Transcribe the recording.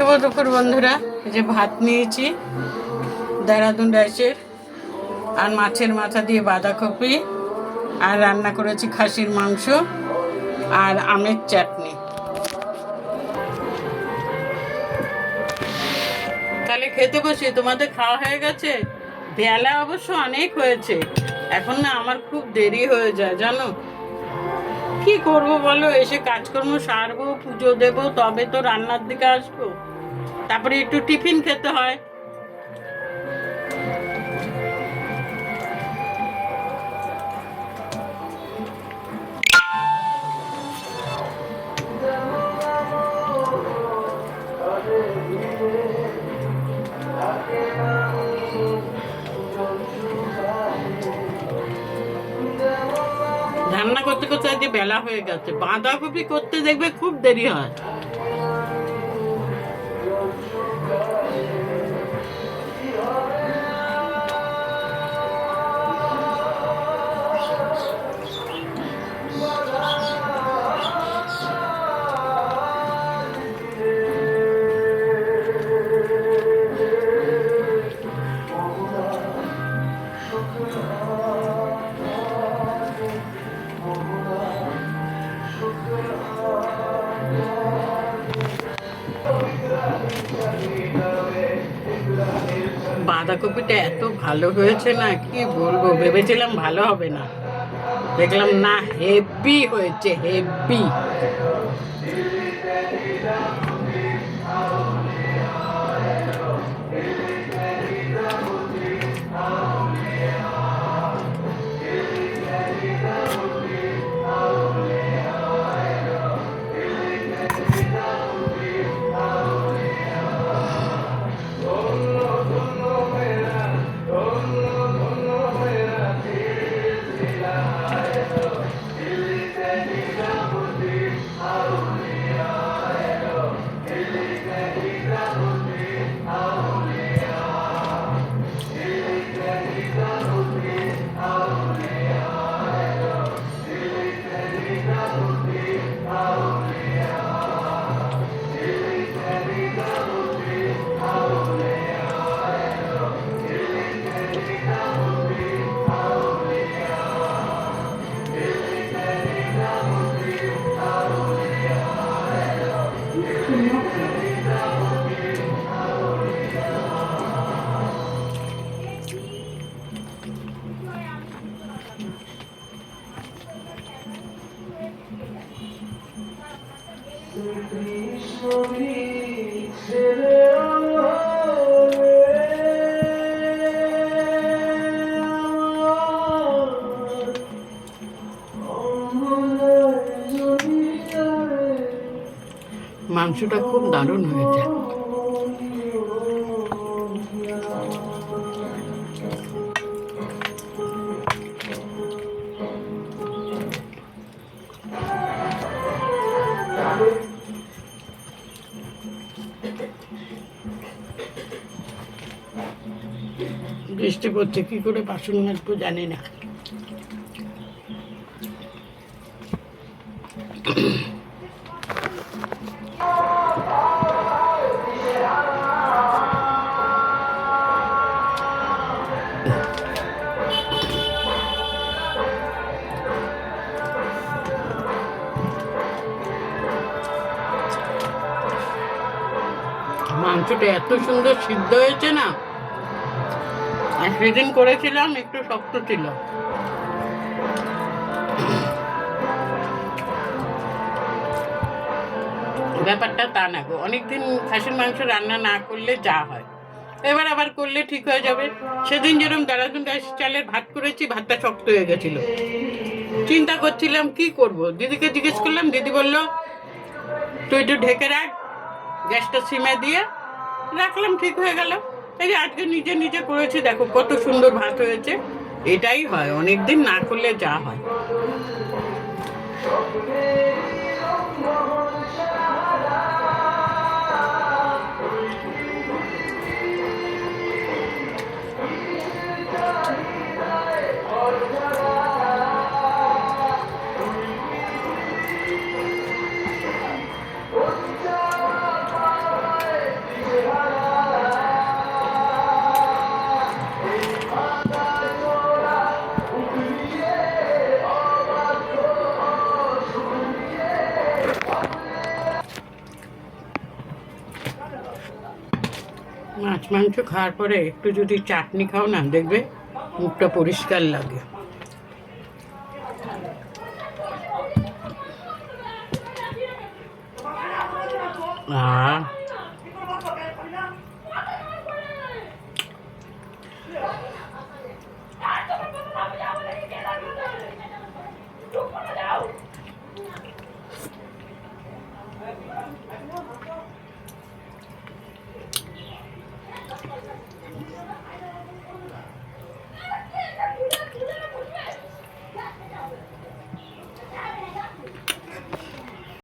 শুভ দুপুর বন্ধুরা যে ভাত নিয়েছি, দেরাদুন রাইসের, আর মাছের মাথা দিয়ে বাঁধাকপি, আর রান্না করেছি খাসির মাংস, আর আমের চাটনি। তাহলে খেতে বসি, তোমাদের খাওয়া হয়ে গেছে? বেলা অবশ্য অনেক হয়েছে। এখন না আমার খুব দেরি হয়ে যায়, জানো? কি করব বলো, এসে কাজকর্ম সারবো, পুজো দেব, তবে তো রান্নার দিকে আসব। তারপরে একটু টিফিন খেতে হয়। রান্না করতে করতে বেলা হয়ে গেছে। বাঁধাকপি করতে দেখবে খুব দেরি হয়। বাঁধাকপিটা এত ভালো হয়েছে না, কি বলব? ভেবেছিলাম ভালো হবে না। দেখলাম না হেভি হয়েছে হেভি মাংসটা খুব দারুণ হয়েছে। বৃষ্টি পড়ছে কি করে বাসন মাজবো জানি না। মাংসটা এত সুন্দর সিদ্ধ হয়েছে না? আর সেদিন করেছিলাম, একটু শক্ত ছিল। ব্যাপারটা তা না গো, অনেকদিন খাসির মাংস রান্না না করলে যা হয়। এবার আবার করলে ঠিক হয়ে যাবে। সেদিন যেরকম দাঁড়াদুন গাছ চালের ভাত করেছি, ভাতটা শক্ত হয়ে গেছিল। চিন্তা করছিলাম, কি করব? দিদিকে জিজ্ঞেস করলাম, দিদি বলল, তুই একটু ঢেকে রাখ, গ্যাসটা সিমে দিয়ে রাখলাম, ঠিক হয়ে গেল। এই যে আজকে নিজে নিজে করেছি, দেখো কত সুন্দর ভাত হয়েছে। এটাই হয় অনেকদিন না করলে যা হয়। মাছ মাংস খাওয়ার পরে একটু যদি চাটনি খাও না দেখবে মুখটা পরিষ্কার লাগে। আহ